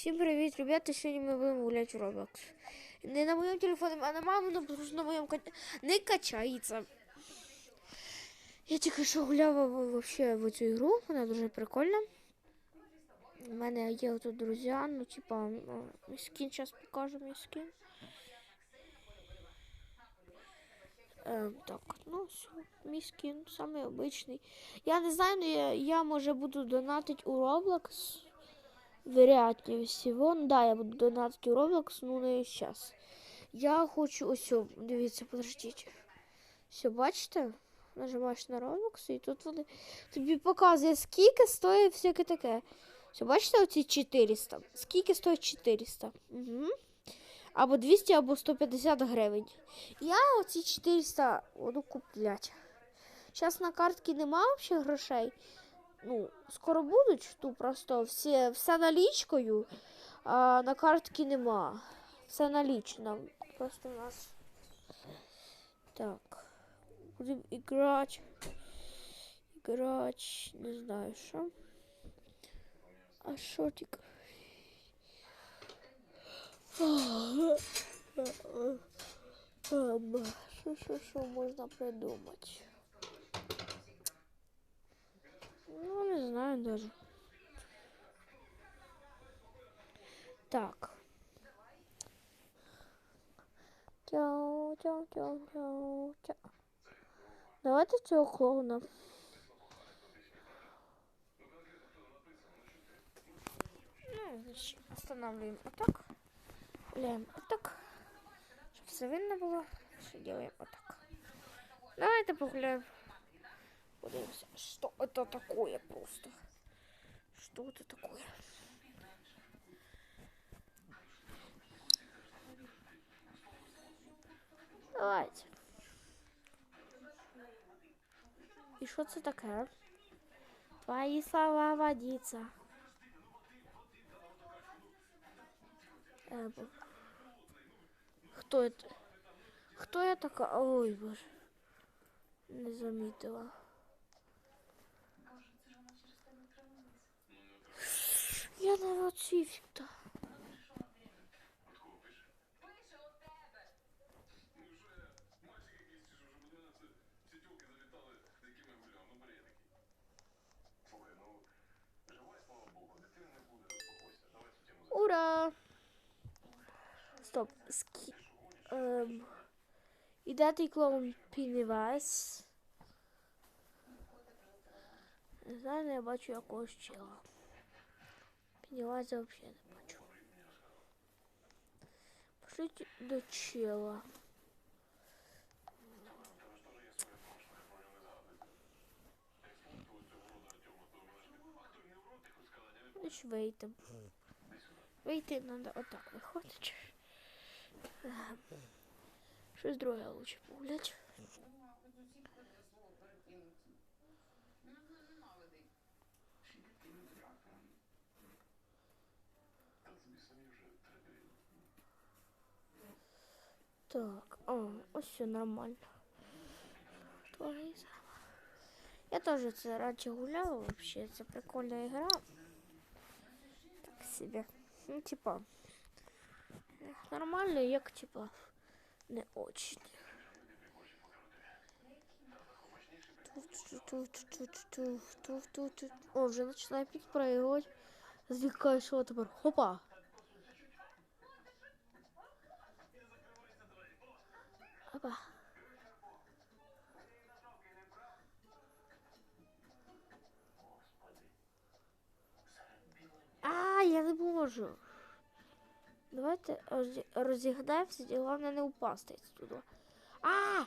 Всім привіт, ребята. Сьогодні ми будемо гуляти в Roblox. Не на моєму телефоні, а на маминому, тому що на моєму не качається. Я тільки що гуляла вообще в цю ігру, вона дуже прикольна. У мене є тут друзі, ну типа, ну, мій скін зараз покажу мій скін. Ем, так, ну все, мій скін, самий обичний. Я не знаю, но я, я може буду донатити у Roblox. Вероятнее всего. Да, я буду донатить у Roblox, ну не сейчас. Я хочу ось, дивіться, подождіть. Все, бачите? Нажимаєш на Roblox і тут вони тобі показує, скільки стоїть всяке таке. Все, бачите, оці 400. Скільки стоїть 400? Угу. Або 200, або 150 гривень. Я оці 400 буду куплять. Зараз на картки нема взагалі грошей ну, скоро будуть. Ну, просто всі, все налічкою, а на картки нема. Все налічно. Просто у нас. Так. Будемо іграти. Іграти. Не знаю що. А що тільки? Ем, Що, що, що можна придумати? Ну, не знаю даже. Так. Тяу, тяу, тяу, тяу, тяу. Давайте цього клоуна. Ну, значит, останавливаем вот так. Гуляем вот так. Чтобы все видно было. Что делаем вот так. Давайте погуляем. Подивимося, що це такое просто. Що це такое? Давайте. І що це таке? Твої слова водиться. Эбо. Хто это? Хто я така? Ой, боже. Не замітила. Я не оцівка. Ура! Стоп. Скі... Ем... І де той клоун Піннівайс? Не знаю, але я бачу якогось чела. Пеннивайза вообще не бачу. Пошлите до чела. Лиш вийти. Вийти треба отак. Ем, Щось друге лучше погулять. Так, о, ось все нормально. Твої сама. Я теж це раніше гуляла вообще, це прикольна ігра. Так себе. Ну, типа. Нормально, як типа не очень. Туф-туф-туф-туф-туф-туф-туф. О, вже починає пік проігрувати. Звікаю, що тепер. Хопа! Опа. А, я не можу. Давайте розі- розігнаємося, і головне не упасти туди. А!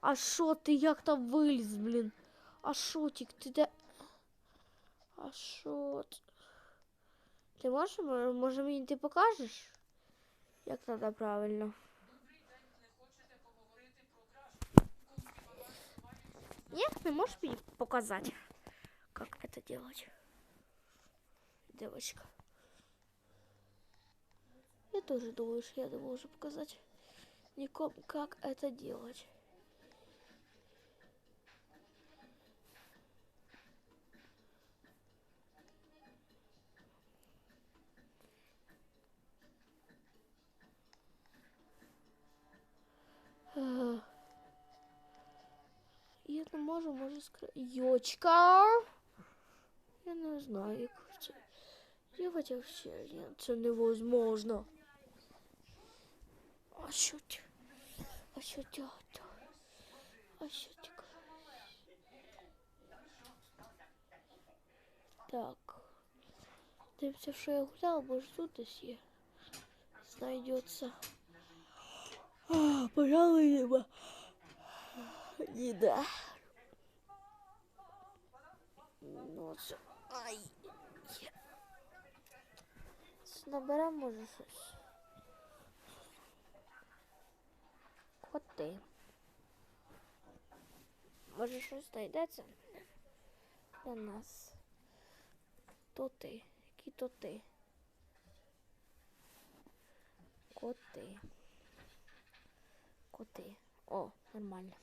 А що ти як там виліз, блін? А шотик, ти де? А що ти? Ти можеш, мо- може мені ти покажеш? Як треба правильно? Нет, ты можешь мне показать, как это делать? Девочка. Я тоже думаю, что я не могу показать никому, как это делать. зможу, може скри... Йочка. Я не знаю, як це. Делать вообще, ні, це невозможно. А що ти? А що тято? А що ти? Так. Дивимося, що я гуляла, бо ж тут десь є. Знайдеться. А, пожалуй, нема. Ніде. Ну, Це... Ай. Наберемо, може, щось. Коти. Може, щось знайдеться для нас. То ти. Які то ти? Коти. Коти. О, нормально.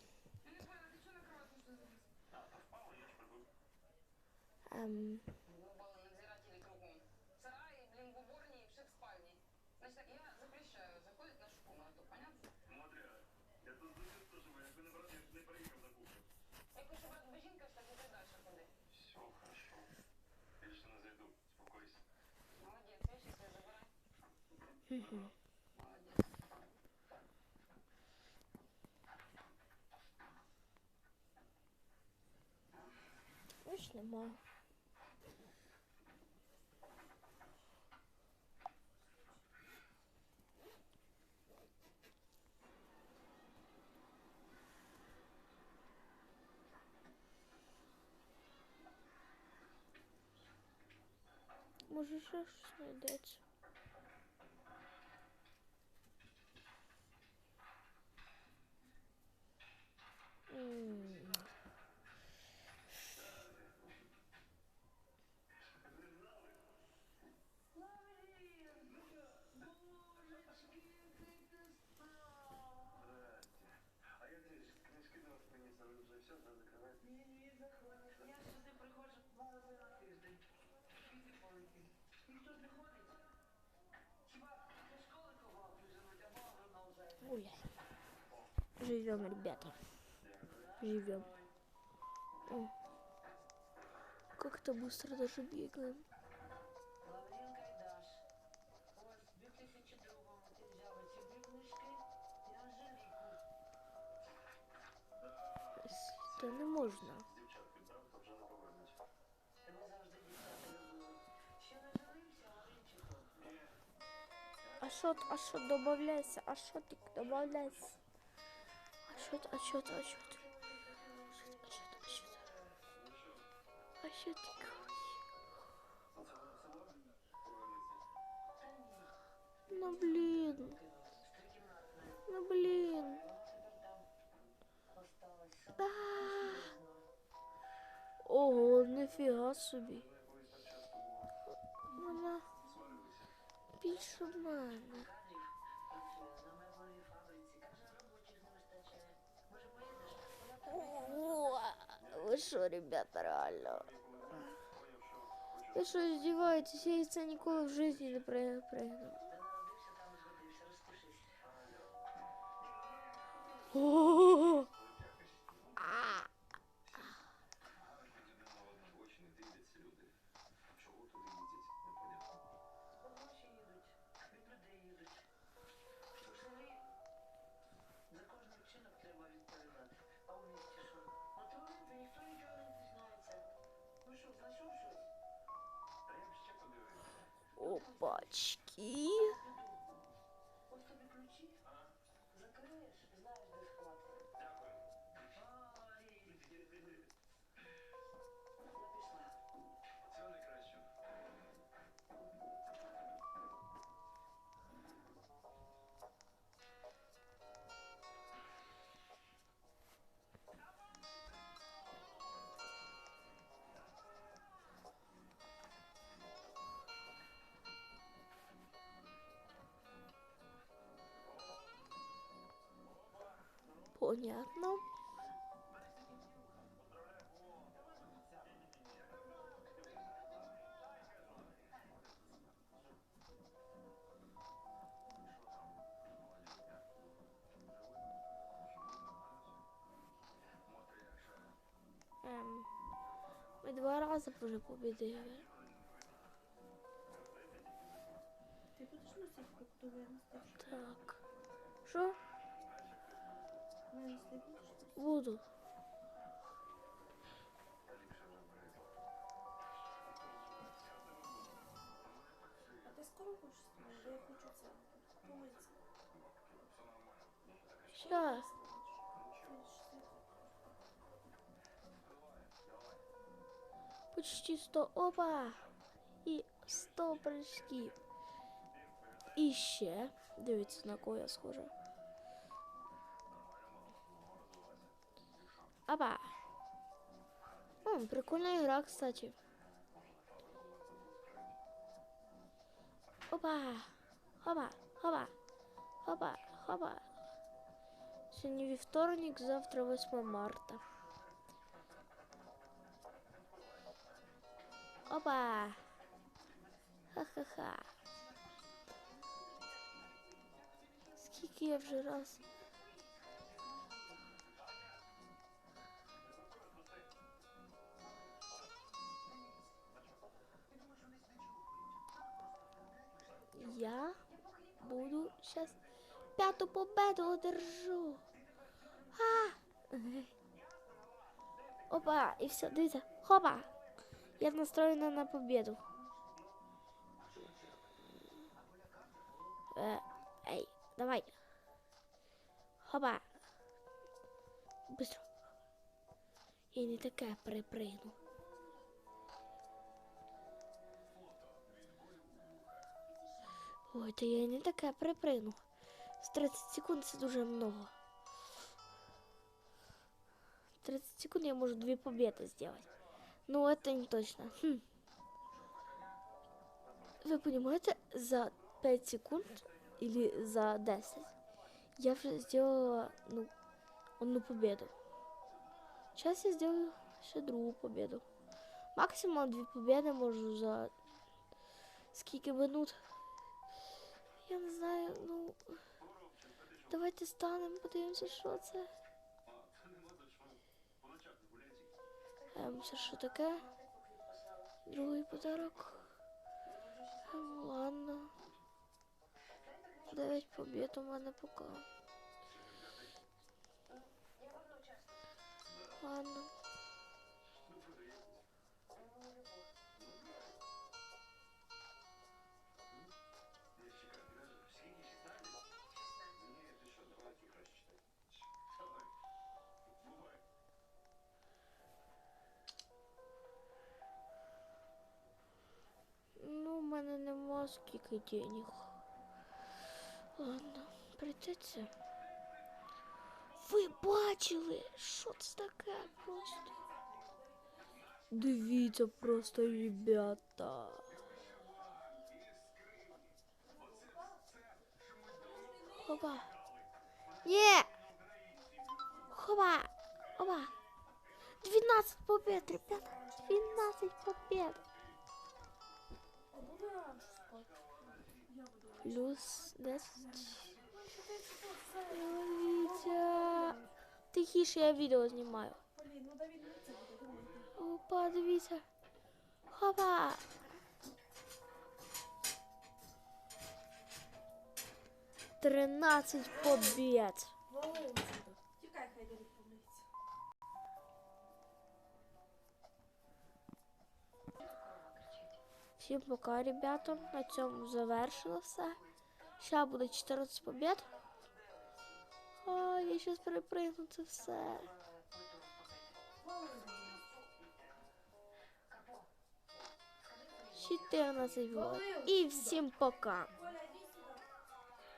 Ем, Губалы, надзиратели кругом. Сараи, блин, в уборной и все в спальне. Значит так, я запрещаю заходить в нашу комнату, понятно? Мотря, я тут зачувствую, що якби не брати, я б не приїхав на кухню. Якщо ж без жінка, так іди далі ходи. Все, хорошо. Більше не зайду, спокойся. Молодець, вещи свої забирай. мгм. Молодець. Ось нема. Може ще щось знайдеться. М. Здрасте. А я до вас два рази на тиждень. Скільки полетів? Ніхто ж не ходить. Хіба до школи кого приженуть, або вже вже. Гуляй. Живем, ребята. Живем. О. Как-то быстро даже бегаем. Лаврінка і Даш. Ось 2002 ти взяли ці дві книжки і Анжеліку. Та не можна. воно все одно повернеться. Та ні. Ну блін, Кинули. Стрикімнатне. ну блін. Вона тепер там осталась. А. Ого, нифіга собі. Ми колись так часто було. Вона Сварилися. більше мене. Працює на меблевій фабриці. Каже, робочих не вистачає. Може, поїдеш? Вона О, ви що, ребята, реально? Мій коментар, поняв, що хочу. Ви що, здіваєтесь? Я це ніколи в житті не при- пригну. Ти народився там і згодився, розпишись. О, Опачки. Понятно. рази вже побідив. Ти будеш носити кокту винести? Так. Що? Винести будеш? Буду. А ти скоро будеш знімати? Бо я хочу це. Помитися. Щас. Почти 100. Опа! І 100 прыжків. І ще. Дивіться, на кого я схожа. Опа! О, прикольна гра, кстати. Опа! Опа! Опа! Опа! Опа! Сьогодні вівторник, завтра 8 марта. Опа! Ха-ха-ха. Скільки я вже раз? Я буду сейчас пятую победу одержу. А! Опа, и все, дивіться. Хопа! Я настроена на победу. Э, эй, давай. Хопа. Быстро. Я не такая припрыгну. Ой, та я не така припрыгну. З 30 секунд це дуже много. 30 секунд я можу две победы сделать. Но это не точно. Хм. Вы понимаете, за 5 секунд или за 10 я уже сделала ну, одну победу. Сейчас я сделаю еще другую победу. Максимум две победы можу за скільки минут. Я не знаю, ну. Давайте станемо, подивимося, що це. Ем, це що таке? Другий подарок. Ем, ладно. Дев'ять побід у мене поки. Ладно. мене нема скільки денег. Ладно, прийдеться. Ви бачили, що це таке просто? Дивіться просто, ребята. Хопа. Ні! Хопа! Опа! 12 побед, ребята! 12 побед! А буду раніше спати. Я буду раніше. Плюс 10. Що ти що це? Вітя. Тихіше, я відео знімаю. Блін, ну Давід не це буде думати. Опа, дивіться. Хопа. Тринадцять побед. Вали отсюда. Тікай, хай Всім пока, ребята. На цьому завершено все. Ще буде 14 побед. Ой, я щас перепригну це все. Чотирнадцять 14 вот. І всім пока.